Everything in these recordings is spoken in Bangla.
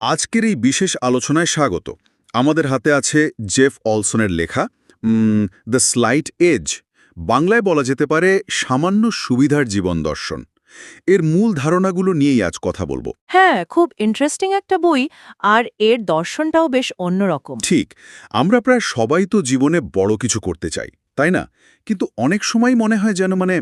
আজকের এই বিশেষ আলোচনায় স্বাগত। আমাদের হাতে আছে জেফ অলসনের লেখা দ্য স্লাইট এজ। বাংলায় বলা যেতে পারে সামান্য সুবিধার জীবন দর্শন। এর মূল ধারণাগুলো নিয়েই আজ কথা বলব। হ্যাঁ খুব ইন্টারেস্টিং একটা বই আর এর দর্শনটাও বেশ অন্যরকম। ঠিক আমরা প্রায় সবাই তো জীবনে বড় কিছু করতে চাই তাই না? কিন্তু অনেক সময় মনে হয় যেন মানে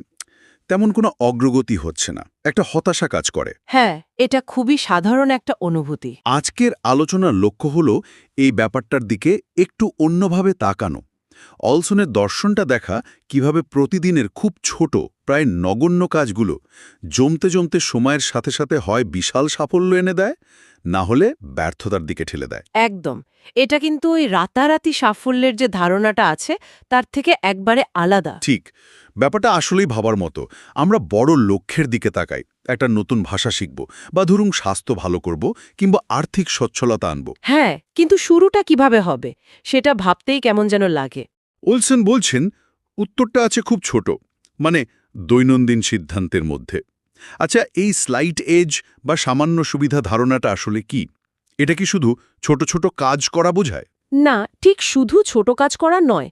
তেমন কোনো অগ্রগতি হচ্ছে না। একটা হতাশা কাজ করে। হ্যাঁ এটা খুবই সাধারণ একটা অনুভূতি। আজকের আলোচনার লক্ষ্য হল এই ব্যাপারটার দিকে একটু অন্যভাবে তাকানো। অলসনের দর্শনটা দেখা কীভাবে প্রতিদিনের খুব ছোট প্রায় নগণ্য কাজগুলো জমতে জমতে সময়ের সাথে সাথে হয় বিশাল সাফল্য এনে দেয় না হলে ব্যর্থতার দিকে ঠেলে দেয়। একদম। এটা কিন্তু ওই রাতারাতি সাফল্যের যে ধারণাটা আছে তার থেকে একবারে আলাদা। ঠিক। ব্যাপারটা আসলেই ভাবার মতো। আমরা বড় লক্ষ্যের দিকে তাকাই। একটা নতুন ভাষা শিখব বা ধরুন স্বাস্থ্য ভালো করব কিংবা আর্থিক সচ্ছলতা আনব। হ্যাঁ কিন্তু শুরুটা কীভাবে হবে? সেটা ভাবতেই কেমন যেন লাগে। ওলসন বলছেন উত্তরটা আছে খুব ছোট মানে দৈনন্দিন সিদ্ধান্তের মধ্যে। আচ্ছা এই স্লাইট এজ বা সামান্য সুবিধা ধারণাটা আসলে কি? এটা কি শুধু ছোট ছোট কাজ করা বোঝায়? না ঠিক শুধু ছোট কাজ করা নয়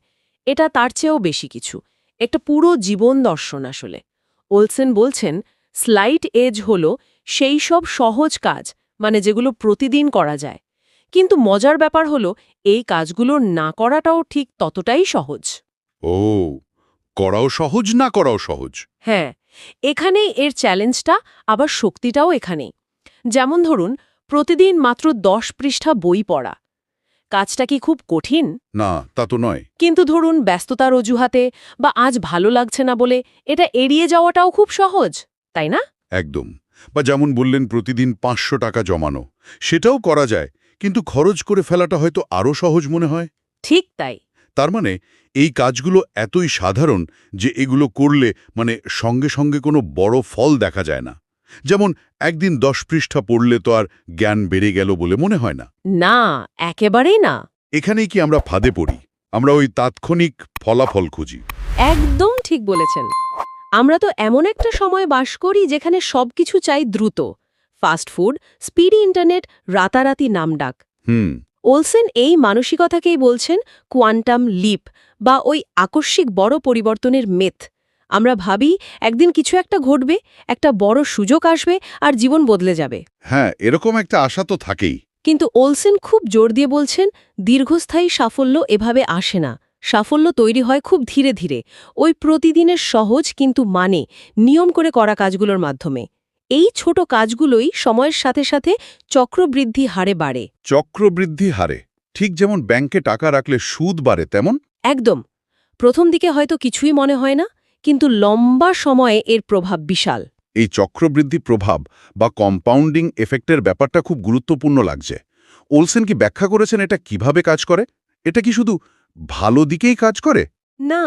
এটা তার চেয়েও বেশি কিছু। একটা পুরো জীবন দর্শন আসলে। ওলসেন বলছেন স্লাইট এজ হল সেই সব সহজ কাজ মানে যেগুলো প্রতিদিন করা যায়। কিন্তু মজার ব্যাপার হলো এই কাজগুলো না করাটাও ঠিক ততটাই সহজ। ও করাও সহজ না করাও সহজ? হ্যাঁ এখানেই এর চ্যালেঞ্জটা আবার শক্তিটাও এখানেই। যেমন ধরুন প্রতিদিন মাত্র দশ পৃষ্ঠা বই পড়া। কাজটা কি খুব কঠিন? না তা তো নয়। কিন্তু ধরুন ব্যস্ততার অজুহাতে বা আজ ভালো লাগছে না বলে এটা এড়িয়ে যাওয়াটাও খুব সহজ তাই না? একদম। বা যেমন বললেন প্রতিদিন পাঁচশো টাকা জমানো। সেটাও করা যায় কিন্তু খরচ করে ফেলাটা হয়তো আরও সহজ মনে হয়। ঠিক তাই। তার মানে এই কাজগুলো এতই সাধারণ যে এগুলো করলে মানে সঙ্গে সঙ্গে কোনো বড় ফল দেখা যায় না। যেমন একদিন দশ পৃষ্ঠা পড়লে তো আর জ্ঞান বেড়ে গেল বলে মনে হয় না। না একেবারেই না। এখানেই কি আমরা ফাঁদে পড়ি? আমরা ওই তাৎক্ষণিক ফলাফল খুঁজি। একদম ঠিক বলেছেন। আমরা তো এমন একটা সময় বাস করি যেখানে সবকিছু চাই দ্রুত। ফাস্ট ফুড স্পিডি ইন্টারনেট রাতারাতি নামডাক হুম। ওলসেন এই মানসিকতাকেই বলছেন কোয়ান্টাম লিপ বা ওই আকস্মিক বড় পরিবর্তনের মেথ। আমরা ভাবি একদিন কিছু একটা ঘটবে একটা বড় সুযোগ আসবে আর জীবন বদলে যাবে। হ্যাঁ এরকম একটা আশা তো থাকেই। কিন্তু ওলসেন খুব জোর দিয়ে বলছেন দীর্ঘস্থায়ী সাফল্য এভাবে আসে না। সাফল্য তৈরি হয় খুব ধীরে ধীরে। ওই প্রতিদিনের সহজ কিন্তু মানে নিয়ম করে করা কাজগুলোর মাধ্যমে। এই ছোট কাজগুলোই সময়ের সাথে সাথে চক্রবৃদ্ধি হারে বাড়ে। চক্রবৃদ্ধি হারে। ঠিক যেমন ব্যাংকে টাকা রাখলে সুদ বাড়ে তেমন? একদম। প্রথম দিকে হয়তো কিছুই মনে হয় না কিন্তু লম্বা সময়ে এর প্রভাব বিশাল। এই চক্রবৃদ্ধি প্রভাব বা কম্পাউন্ডিং এফেক্টের ব্যাপারটা খুব গুরুত্বপূর্ণ লাগছে। ওলসেন কি ব্যাখ্যা করেছেন এটা কীভাবে কাজ করে? এটা কি শুধু ভালো দিকেই কাজ করে? না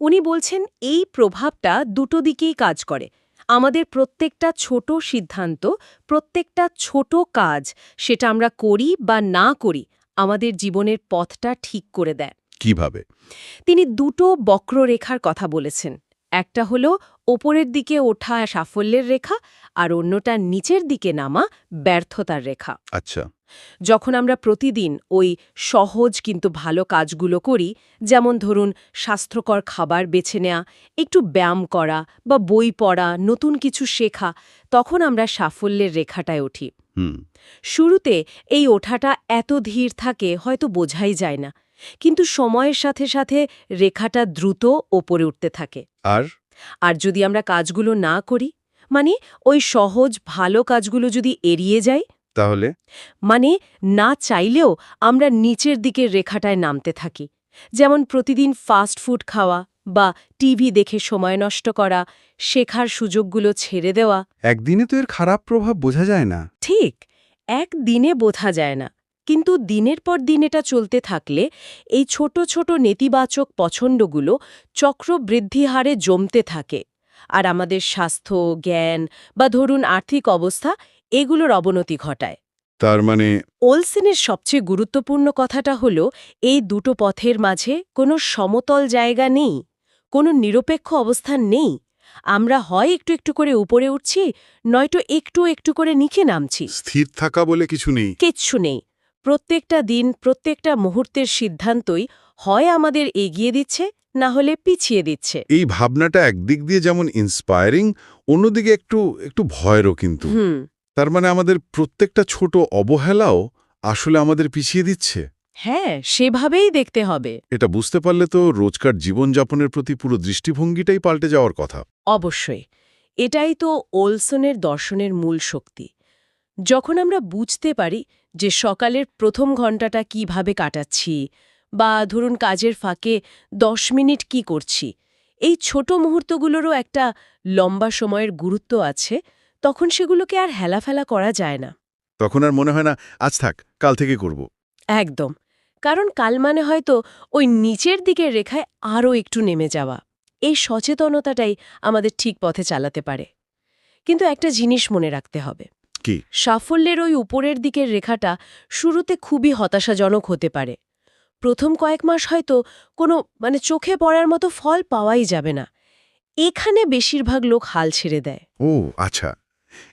উনি বলছেন এই প্রভাবটা দুটো দিকেই কাজ করে। আমাদের প্রত্যেকটা ছোট সিদ্ধান্ত প্রত্যেকটা ছোট কাজ সেটা আমরা করি বা না করি আমাদের জীবনের পথটা ঠিক করে দেয়। কীভাবে? তিনি দুটো বক্ররেখার কথা বলেছেন। একটা হলো ওপরের দিকে ওঠা সাফল্যের রেখা আর অন্যটা নিচের দিকে নামা ব্যর্থতার রেখা। আচ্ছা। যখন আমরা প্রতিদিন ওই সহজ কিন্তু ভালো কাজগুলো করি যেমন ধরুন স্বাস্থ্যকর খাবার বেছে নেওয়া একটু ব্যায়াম করা বা বই পড়া নতুন কিছু শেখা তখন আমরা সাফল্যের রেখাটায় উঠি। শুরুতে এই ওঠাটা এত ধীর থাকে হয়তো বোঝাই যায় না কিন্তু সময়ের সাথে সাথে রেখাটা দ্রুত ওপরে উঠতে থাকে। আর? আর যদি আমরা কাজগুলো না করি মানে ওই সহজ ভালো কাজগুলো যদি এড়িয়ে যাই? তাহলে? মানে না চাইলেও আমরা নিচের দিকের রেখাটায় নামতে থাকি। যেমন প্রতিদিন ফাস্ট ফুড খাওয়া বা টিভি দেখে সময় নষ্ট করা শেখার সুযোগগুলো ছেড়ে দেওয়া। একদিনে তো এর খারাপ প্রভাব বোঝা যায় না। ঠিক একদিনে বোঝা যায় না। কিন্তু দিনের পর দিন এটা চলতে থাকলে এই ছোট ছোট নেতিবাচক পছন্দগুলো চক্রবৃদ্ধি হারে জমতে থাকে। আর আমাদের স্বাস্থ্য জ্ঞান বা ধরুন আর্থিক অবস্থা এগুলোর অবনতি ঘটায়। তার মানে ওলসেনের সবচেয়ে গুরুত্বপূর্ণ কথাটা হল এই দুটো পথের মাঝে কোনো সমতল জায়গা নেই কোনো নিরপেক্ষ অবস্থান নেই। আমরা হয় একটু একটু করে উপরে উঠছি নয়তো একটু একটু করে নিচে নামছি। স্থির থাকা বলে কিছু নেই। কিচ্ছু নেই। প্রত্যেকটা দিন প্রত্যেকটা মুহূর্তের সিদ্ধান্তই হয় আমাদের এগিয়ে দিচ্ছে না হলে পিছিয়ে দিচ্ছে। এই ভাবনাটা একদিক দিয়ে যেমন ইন্সপায়ারিং অন্যদিকে একটু একটু ভয়েরও কিন্তু। তার মানে আমাদের প্রত্যেকটা ছোট অবহেলাও আসলে আমাদের পিছিয়ে দিচ্ছে। হ্যাঁ সেভাবেই দেখতে হবে। এটা বুঝতে পারলে তো রোজকার জীবনযাপনের প্রতি পুরো দৃষ্টিভঙ্গিটাই পাল্টে যাওয়ার কথা। অবশ্যই। এটাই তো ওলসনের দর্শনের মূল শক্তি। যখন আমরা বুঝতে পারি যে সকালের প্রথম ঘন্টাটা কীভাবে কাটাচ্ছি বা ধরুন কাজের ফাঁকে দশ মিনিট কি করছি এই ছোট মুহূর্তগুলোরও একটা লম্বা সময়ের গুরুত্ব আছে তখন সেগুলোকে আর হেলাফেলা করা যায় না। তখন আর মনে হয় না আজ থাক কাল থেকে করব। একদম কারণ কাল মানে হয়তো ওই নিচের দিকের রেখায় আরও একটু নেমে যাওয়া এই সচেতনতাটাই আমাদের ঠিক পথে চালাতে পারে। কিন্তু একটা জিনিস মনে রাখতে হবে কি? সাফল্যের ওই উপরের দিকের রেখাটা শুরুতে খুবই হতাশাজনক হতে পারে। প্রথম কয়েক মাস হয়তো কোনো মানে চোখে পড়ার মতো ফল পাওয়াই যাবে না। এখানে বেশিরভাগ লোক হাল ছেড়ে দেয়। ও আচ্ছা।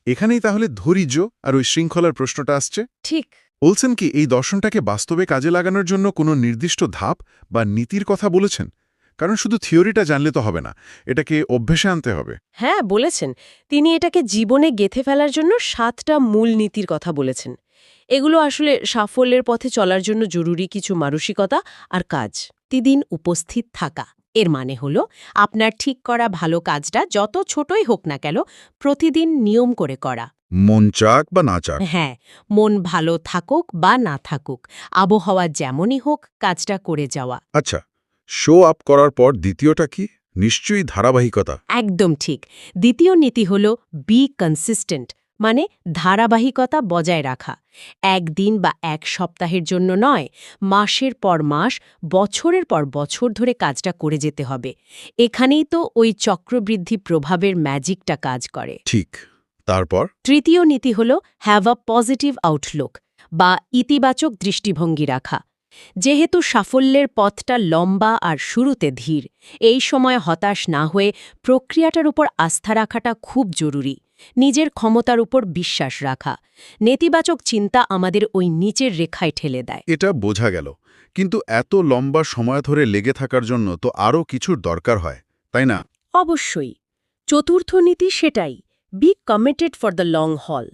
এখানেই তাহলে ধৈর্য আর ওই শৃঙ্খলার প্রশ্নটা আসছে? ঠিক। বলছেন কি এই দর্শনটাকে বাস্তবে কাজে লাগানোর জন্য কোনো নির্দিষ্ট ধাপ বা নীতির কথা বলেছেন? কারণ শুধু থিওরিটা জানলে তো হবে না এটাকে অভ্যেসে আনতে হবে। হ্যাঁ বলেছেন। তিনি এটাকে জীবনে গেথে ফেলার জন্য সাতটা মূল নীতির কথা বলেছেন। এগুলো আসলে সাফল্যের পথে চলার জন্য জরুরি কিছু মানসিকতা আর কাজ। প্রতিদিন উপস্থিত থাকা। এর মানে হলো আপনার ঠিক করা ভালো কাজটা যত ছোটই হোক না কেন প্রতিদিন নিয়ম করে করা। মন চাক বা না চাক? হ্যাঁ মন ভালো থাকুক বা না থাকুক আবহাওয়া যেমনই হোক কাজটা করে যাওয়া। আচ্ছা শো আপ করার পর দ্বিতীয়টা কি? নিশ্চয়ই ধারাবাহিকতা। একদম ঠিক। দ্বিতীয় নীতি হল বি কনসিস্টেন্ট মানে ধারাবাহিকতা বজায় রাখা। একদিন বা এক সপ্তাহের জন্য নয় মাসের পর মাস বছরের পর বছর ধরে কাজটা করে যেতে হবে। এখানেই তো ওই চক্রবৃদ্ধি প্রভাবের ম্যাজিকটা কাজ করে। ঠিক। তারপর? তৃতীয় নীতি হল হ্যাভ আ পজিটিভ আউটলুক বা ইতিবাচক দৃষ্টিভঙ্গি রাখা। যেহেতু সাফল্যের পথটা লম্বা আর শুরুতে ধীর এই সময় হতাশ না হয়ে প্রক্রিয়াটার উপর আস্থা রাখাটা খুব জরুরি। নিজের ক্ষমতার উপর বিশ্বাস রাখা। নেতিবাচক চিন্তা আমাদের ওই নিচের রেখায় ঠেলে দেয়। এটা বোঝা গেল। কিন্তু এত লম্বা সময় ধরে লেগে থাকার জন্য তো আরও কিছুর দরকার হয় তাই না? অবশ্যই। চতুর্থ নীতি সেটাই। Be committed for the long haul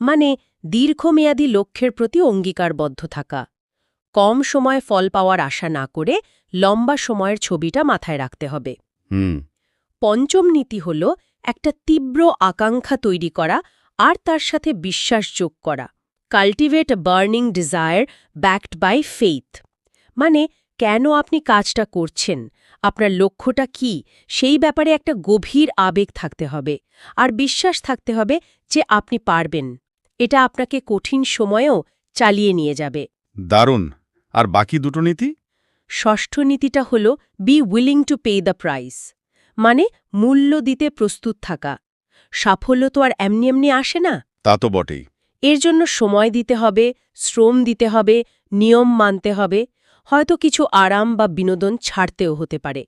মানে দীর্ঘমেয়াদী লক্ষ্যের প্রতি অঙ্গীকারবদ্ধ থাকা। কম সময়ে ফল পাওয়ার আশা না করে লম্বা সময়ের ছবিটা মাথায় রাখতে হবে। হুম। পঞ্চম নীতি হল একটা তীব্র আকাঙ্ক্ষা তৈরি করা আর তার সাথে বিশ্বাস যোগ করা। Cultivate burning desire backed by faith মানে কেন আপনি কাজটা করছেন? আপনার লক্ষ্যটা কি? সেই ব্যাপারে একটা গভীর আবেগ থাকতে হবে। আর বিশ্বাস থাকতে হবে যে আপনি পারবেন। এটা আপনাকে কঠিন সময়েও চালিয়ে নিয়ে যাবে। দারুণ! আর বাকি দুটো নীতি? ষষ্ঠ নীতিটা হল be willing to pay the price মানে মূল্য দিতে প্রস্তুত থাকা। সাফল্য তো আর এমনি এমনি আসে না। তা তো বটেই। এর জন্য সময় দিতে হবে শ্রম দিতে হবে নিয়ম মানতে হবে হয়তো কিছু আরাম বা বিনোদন ছাড়তেও হতে পারে।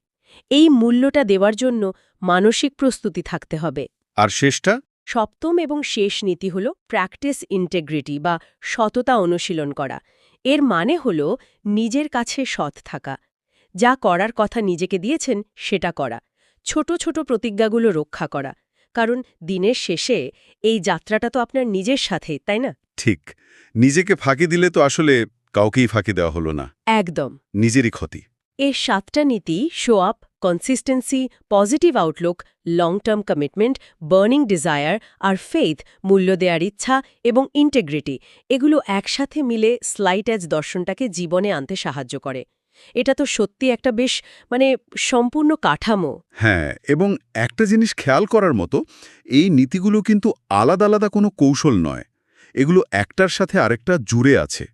এই মূল্যটা দেওয়ার জন্য মানসিক প্রস্তুতি থাকতে হবে। আর শেষটা? সপ্তম এবং শেষ নীতি হল প্র্যাকটিস ইন্টেগ্রিটি বা সততা অনুশীলন করা। এর মানে হল নিজের কাছে সৎ থাকা। যা করার কথা নিজেকে দিয়েছেন সেটা করা। ছোট ছোট প্রতিজ্ঞাগুলো রক্ষা করা। কারণ দিনের শেষে এই যাত্রাটা তো আপনার নিজের সাথে তাই না? ঠিক। নিজেকে ফাঁকি দিলে তো আসলে কাউকেই ফাঁকি দেওয়া হলো না। একদম। নিজেরই ক্ষতি। এর সাতটা নীতি show up consistency positive outlook long term commitment burning desire আর ফেথ মূল্য দেওয়ার ইচ্ছা এবং ইন্টেগ্রিটি এগুলো একসাথে মিলে স্লাইট অ্যাজ দর্শনটাকে জীবনে আনতে সাহায্য করে। এটা তো সত্যি একটা বেশ মানে সম্পূর্ণ কাঠামো। হ্যাঁ এবং একটা জিনিস খেয়াল করার মতো, এই নীতিগুলো কিন্তু আলাদা আলাদা কোনো কৌশল নয়। এগুলো একটার সাথে আরেকটা জুড়ে আছে।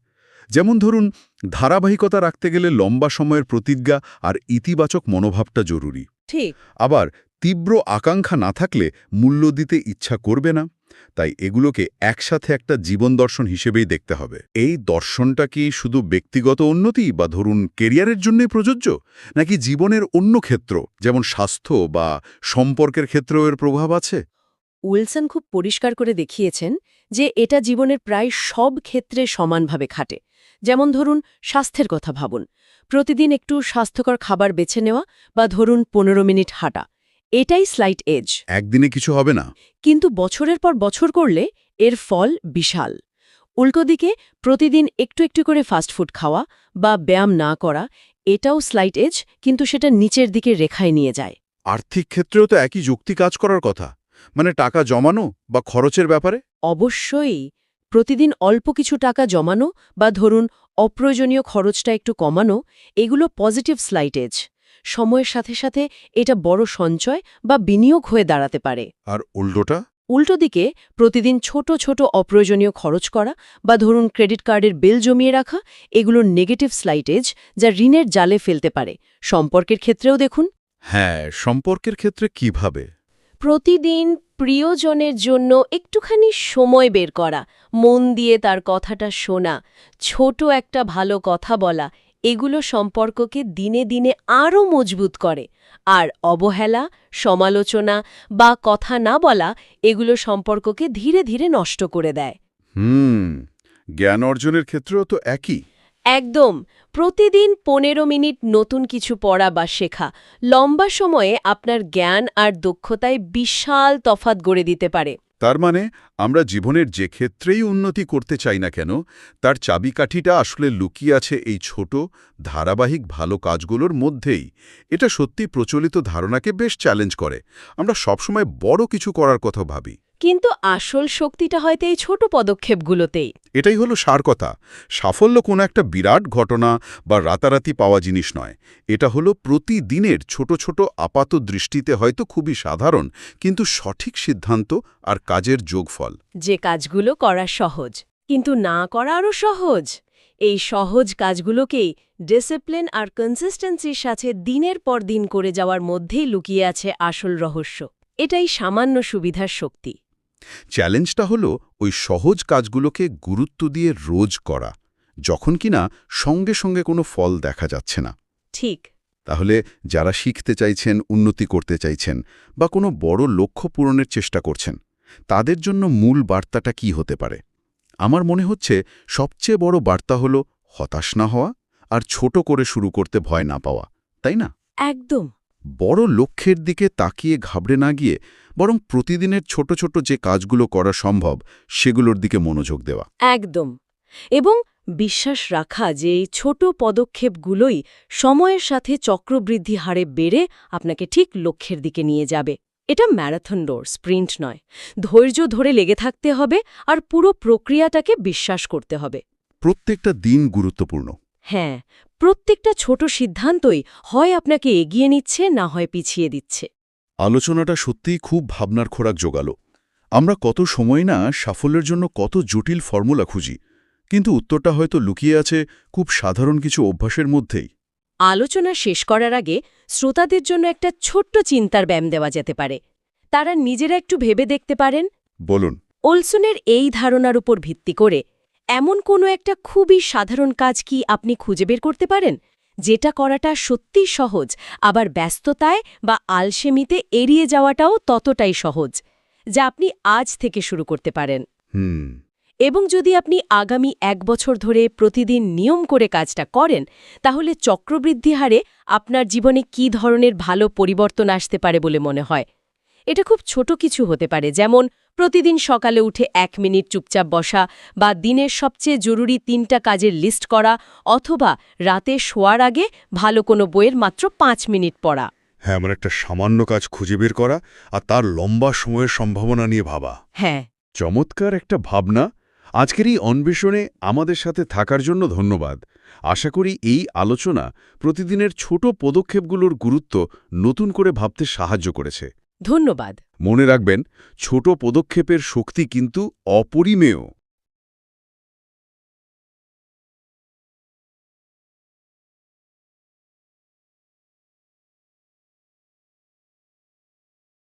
যেমন ধরুন ধারাবাহিকতা রাখতে গেলে লম্বা সময়ের প্রতিজ্ঞা আর ইতিবাচক মনোভাবটা জরুরি। ঠিক। আবার তীব্র আকাঙ্ক্ষা না থাকলে মূল্য দিতে ইচ্ছা করবে না তাই এগুলোকে একসাথে একটা জীবন দর্শন হিসেবেই দেখতে হবে। এই দর্শনটা কি শুধু ব্যক্তিগত উন্নতি বা ধরুন কেরিয়ারের জন্যই প্রযোজ্য নাকি জীবনের অন্য ক্ষেত্র যেমন স্বাস্থ্য বা সম্পর্কের ক্ষেত্রেও এর প্রভাব আছে? উইলসন খুব পরিষ্কার করে দেখিয়েছেন যে এটা জীবনের প্রায় সব ক্ষেত্রে সমানভাবে খাটে। যেমন ধরুন স্বাস্থ্যের কথা ভাবুন। প্রতিদিন একটু স্বাস্থ্যকর খাবার বেছে নেওয়া বা ধরুন পনেরো মিনিট হাঁটা। এটাই স্লাইট এজ একদিনে কিছু হবে না। কিন্তু বছরের পর বছর করলে এর ফল বিশাল। উল্টো দিকে প্রতিদিন একটু একটু করে ফাস্টফুড খাওয়া বা ব্যায়াম না করা এটাও স্লাইট এজ কিন্তু সেটা নিচের দিকে রেখায় নিয়ে যায়। আর্থিক ক্ষেত্রেও তো একই যুক্তি কাজ করার কথা। মানে টাকা জমানো বা খরচের ব্যাপারে? অবশ্যই। প্রতিদিন অল্প কিছু টাকা জমানো বা ধরুন অপ্রয়োজনীয় খরচটা একটু কমানো এগুলো পজিটিভ স্লাইটেজ সময়ের সাথে সাথে এটা বড় সঞ্চয় বা বিনিয়োগ হয়ে দাঁড়াতে পারে। আর উল্টোটা? উল্টো দিকে প্রতিদিন ছোট ছোট অপ্রয়োজনীয় খরচ করা বা ধরুন ক্রেডিট কার্ডের বিল জমিয়ে রাখা এগুলো নেগেটিভ স্লাইটেজ যা ঋণের জালে ফেলতে পারে। সম্পর্কের ক্ষেত্রেও দেখুন। হ্যাঁ সম্পর্কের ক্ষেত্রে কীভাবে? প্রতিদিন প্রিয়জনের জন্য একটুখানি সময় বের করা, মন দিয়ে তার কথাটা শোনা, ছোট একটা ভালো কথা বলা, এগুলো সম্পর্ককে দিনে দিনে আরও মজবুত করে। আর অবহেলা, সমালোচনা বা কথা না বলা এগুলো সম্পর্ককে ধীরে ধীরে নষ্ট করে দেয়। হুম, জ্ঞান অর্জনের ক্ষেত্রেও তো একই। একদম, প্রতিদিন পনেরো মিনিট নতুন কিছু পড়া বা শেখা, লম্বা সময়ে আপনার জ্ঞান আর দক্ষতায় বিশাল তফাত গড়ে দিতে পারে। তার মানে আমরা জীবনের যে ক্ষেত্রেই উন্নতি করতে চাই না কেন, তার চাবিকাঠিটা আসলে লুকিয়ে আছে এই ছোট, ধারাবাহিক ভালো কাজগুলোর মধ্যেই। এটা সত্যি প্রচলিত ধারণাকে বেশ চ্যালেঞ্জ করে। আমরা সবসময় বড় কিছু করার কথা ভাবি। কিন্তু আসল শক্তিটা হয়তো এই ছোট পদক্ষেপগুলোতেই এটাই হলো সার কথা। সাফল্য কোনো একটা বিরাট ঘটনা বা রাতারাতি পাওয়া জিনিস নয়। এটা হলো প্রতিদিনের ছোট ছোট আপাত দৃষ্টিতে হয়তো খুবই সাধারণ কিন্তু সঠিক সিদ্ধান্ত আর কাজের যোগফল। যে কাজগুলো করা সহজ কিন্তু না করা আরও সহজ। এই সহজ কাজগুলোকেই ডিসিপ্লিন আর কনসিস্টেন্সির সাথে দিনের পর দিন করে যাওয়ার মধ্যেই লুকিয়ে আছে আসল রহস্য। এটাই সামান্য সুবিধার শক্তি। চ্যালেঞ্জটা হলো ওই সহজ কাজগুলোকে গুরুত্ব দিয়ে রোজ করা যখন কিনা সঙ্গে সঙ্গে কোনো ফল দেখা যাচ্ছে না। ঠিক। তাহলে যারা শিখতে চাইছেন উন্নতি করতে চাইছেন বা কোনো বড় লক্ষ্য পূরণের চেষ্টা করছেন তাদের জন্য মূল বার্তাটা কি হতে পারে? আমার মনে হচ্ছে সবচেয়ে বড় বার্তা হলো হতাশ না হওয়া আর ছোট করে শুরু করতে ভয় না পাওয়া তাই না? একদম। বড় লক্ষ্যের দিকে তাকিয়ে ঘাবড়ে না গিয়ে বরং প্রতিদিনের ছোট ছোট যে কাজগুলো করা সম্ভব সেগুলোর দিকে মনোযোগ দেওয়া। একদম। এবং বিশ্বাস রাখা যে এই ছোট পদক্ষেপগুলোই সময়ের সাথে চক্রবৃদ্ধি হারে বেড়ে আপনাকে ঠিক লক্ষ্যের দিকে নিয়ে যাবে। এটা ম্যারাথন দৌড় স্প্রিন্ট নয়। ধৈর্য ধরে লেগে থাকতে হবে আর পুরো প্রক্রিয়াটাকে বিশ্বাস করতে হবে। প্রত্যেকটা দিন গুরুত্বপূর্ণ। হ্যাঁ প্রত্যেকটা ছোট সিদ্ধান্তই হয় আপনাকে এগিয়ে নিচ্ছে না হয় পিছিয়ে দিচ্ছে। আলোচনাটা সত্যিই খুব ভাবনার খোরাক জোগাল। আমরা কত সময় না সাফল্যের জন্য কত জটিল ফর্মুলা খুঁজি কিন্তু উত্তরটা হয়তো লুকিয়ে আছে খুব সাধারণ কিছু অভ্যাসের মধ্যেই। আলোচনা শেষ করার আগে শ্রোতাদের জন্য একটা ছোট্ট চিন্তার ব্যায়াম দেওয়া যেতে পারে। তারা নিজেরা একটু ভেবে দেখতে পারেন। বলুন। ওলসনের এই ধারণার উপর ভিত্তি করে এমন কোনো একটা খুবই সাধারণ কাজ কি আপনি খুঁজে বের করতে পারেন? যেটা করাটা সত্যিই সহজ আবার ব্যস্ততায় বা আলসেমিতে এড়িয়ে যাওয়াটাও ততটাই সহজ যা আপনি আজ থেকে শুরু করতে পারেন। এবং যদি আপনি আগামী এক বছর ধরে প্রতিদিন নিয়ম করে কাজটা করেন তাহলে চক্রবৃদ্ধি হারে আপনার জীবনে কী ধরনের ভালো পরিবর্তন আসতে পারে বলে মনে হয়? এটা খুব ছোট কিছু হতে পারে যেমন প্রতিদিন সকালে উঠে এক মিনিট চুপচাপ বসা বা দিনের সবচেয়ে জরুরি তিনটা কাজের লিস্ট করা অথবা রাতে শোয়ার আগে ভালো কোনো বইয়ের মাত্র পাঁচ মিনিট পড়া। হ্যাঁ এমন একটা সামান্য কাজ খুঁজে বের করা আর তার লম্বা সময়ের সম্ভাবনা নিয়ে ভাবা। হ্যাঁ। চমৎকার একটা ভাবনা। আজকের এই অন্বেষণে আমাদের সাথে থাকার জন্য ধন্যবাদ। আশা করি এই আলোচনা প্রতিদিনের ছোট পদক্ষেপগুলোর গুরুত্ব নতুন করে ভাবতে সাহায্য করেছে। ধন্যবাদ। মনে রাখবেন ছোট পদক্ষেপের শক্তি কিন্তু অপরিমেয়।